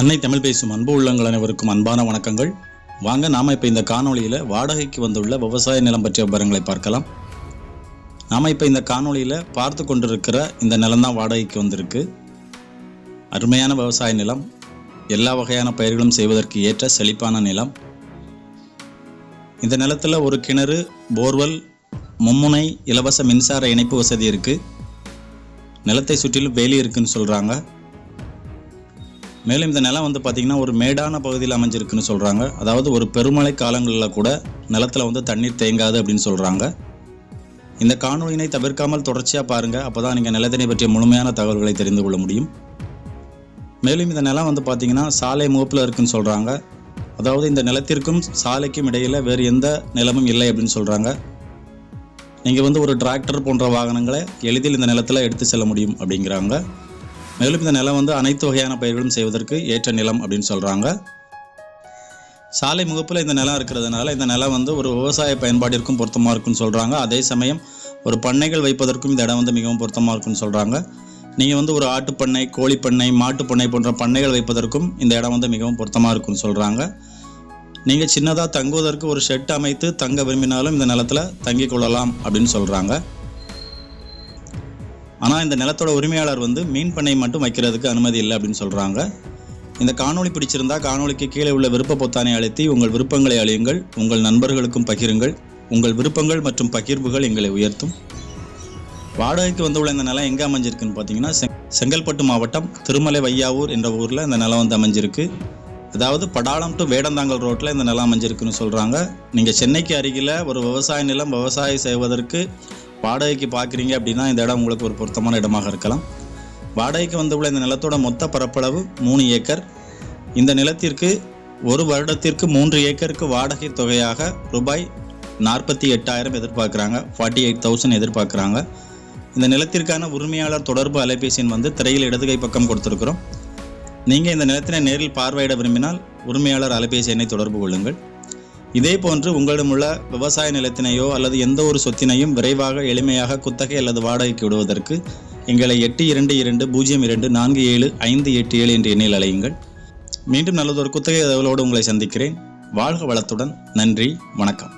அன்னை தமிழ் பேசும் அன்பு உள்ளங்கள் அனைவருக்கும் அன்பான வணக்கங்கள். வாங்க நாம இப்போ இந்த காணொளியில் வாடகைக்கு வந்துள்ள விவசாய நிலம் பற்றிய விவரங்களை பார்க்கலாம். நாம இப்போ இந்த காணொளியில் பார்த்து கொண்டிருக்கிற இந்த நிலம் தான் வாடகைக்கு வந்திருக்கு. அருமையான விவசாய நிலம் எல்லா வகையான பயிர்களும் செய்வதற்கு ஏற்ற செழிப்பான நிலம். இந்த நிலத்தில் ஒரு கிணறு போர்வெல் மும்முனை இலவச மின்சார இணைப்பு வசதி இருக்குது நிலத்தை சுற்றிலும் வேலி இருக்குன்னு சொல்கிறாங்க மேலும் இந்த நிலம் வந்து பார்த்திங்கன்னா ஒரு மேடான பகுதியில் அமைஞ்சிருக்குன்னு சொல்கிறாங்க அதாவது ஒரு பெருமழை காலங்களில் கூட நிலத்தில் வந்து தண்ணீர் தேங்காது அப்படின்னு சொல்கிறாங்க இந்த காணொலியினை தவிர்க்காமல் தொடர்ச்சியாக பாருங்கள் அப்போ தான் நீங்கள் நிலத்தினை பற்றிய முழுமையான தகவல்களை தெரிந்து கொள்ள முடியும். மேலும் இந்த நிலம் வந்து பார்த்திங்கன்னா சாலை முகப்பில் இருக்குன்னு சொல்கிறாங்க அதாவது இந்த நிலத்திற்கும் சாலைக்கும் இடையில் வேறு எந்த நிலமும் இல்லை அப்படின்னு சொல்கிறாங்க நீங்கள் வந்து ஒரு டிராக்டர் போன்ற வாகனங்களை எளிதில் இந்த நிலத்தில் எடுத்து செல்ல முடியும் அப்படிங்கிறாங்க. மேலும் இந்த நிலம் வந்து அனைத்து வகையான பயிர்களும் செய்வதற்கு ஏற்ற நிலம் அப்படின்னு சொல்கிறாங்க சாலை முகப்பில் இந்த நிலம் இருக்கிறதுனால இந்த நிலம் வந்து ஒரு விவசாய பயன்பாட்டிற்கும் பொருத்தமாக இருக்குன்னு சொல்கிறாங்க அதே சமயம் ஒரு பண்ணைகள் வைப்பதற்கும் இந்த இடம் வந்து மிகவும் பொருத்தமாக இருக்குன்னு சொல்கிறாங்க நீங்கள் வந்து ஒரு ஆட்டுப்பண்ணை கோழிப்பண்ணை மாட்டுப்பண்ணை போன்ற பண்ணைகள் வைப்பதற்கும் இந்த இடம் வந்து மிகவும் பொருத்தமாக இருக்குன்னு சொல்கிறாங்க நீங்கள் சின்னதாக தங்குவதற்கு ஒரு ஷெட் அமைத்து தங்க விரும்பினாலும் இந்த நிலத்தில் தங்கிக் கொள்ளலாம் அப்படின்னு சொல்கிறாங்க ஆனால் இந்த நிலத்தோட உரிமையாளர் வந்து மீன் பண்ணை மட்டும் வைக்கிறதுக்கு அனுமதி இல்லை அப்படின்னு சொல்கிறாங்க இந்த காணொளி பிடிச்சிருந்தா காணொளிக்கு கீழே உள்ள விருப்ப பொத்தானை அழுத்தி உங்கள் விருப்பங்களை அழியுங்கள் உங்கள் நண்பர்களுக்கும் பகிருங்கள் உங்கள் விருப்பங்கள் மற்றும் பகிர்வுகள் எங்களை உயர்த்தும். வாடகைக்கு வந்துள்ள இந்த நிலம் எங்கே அமைஞ்சிருக்குன்னு பார்த்தீங்கன்னா செங் செங்கல்பட்டு மாவட்டம் திருமலை வையாவூர் என்ற ஊரில் இந்த நிலம் வந்து அமைஞ்சிருக்கு. அதாவது படாளம் டு வேடந்தாங்கல் ரோட்டில் இந்த நிலம் அமைஞ்சிருக்குன்னு சொல்கிறாங்க நீங்கள் சென்னைக்கு அருகில் ஒரு விவசாய நிலம் விவசாயம் செய்வதற்கு வாடகைக்கு பார்க்குறீங்க அப்படின்னா இந்த இடம் உங்களுக்கு ஒரு பொருத்தமான இடமாக இருக்கலாம். வாடகைக்கு வந்துள்ள இந்த நிலத்தோட மொத்த பரப்பளவு மூணு ஏக்கர். இந்த நிலத்திற்கு ஒரு வருடத்திற்கு மூன்று ஏக்கருக்கு வாடகை தொகையாக ரூபாய் நாற்பத்தி எட்டாயிரம் எதிர்பார்க்குறாங்க. ஃபார்ட்டி எயிட் தௌசண்ட் எதிர்பார்க்குறாங்க. இந்த நிலத்திற்கான உரிமையாளர் தொடர்பு அலைபேசி வந்து திரையில் இடதுகை பக்கம் கொடுத்துருக்குறோம். நீங்கள் இந்த நிலத்தினை நேரில் பார்வையிட விரும்பினால் உரிமையாளர் அலைபேசி எண்ணை தொடர்பு கொள்ளுங்கள். இதே போன்று உங்களிடமுள்ள விவசாய நிலத்தினையோ அல்லது எந்த ஒரு சொத்தினையும் விரைவாக எளிமையாக குத்தகை அல்லது வாடகைக்கு விடுவதற்கு எங்களை எட்டு இரண்டு இரண்டு பூஜ்ஜியம் இரண்டு நான்கு ஏழு ஐந்து எட்டு ஏழு என்ற எண்ணில் அலையுங்கள் மீண்டும் நல்லதொரு குத்தகை தகவலோடு உங்களை சந்திக்கிறேன். வாழ்க வளத்துடன். நன்றி. வணக்கம்.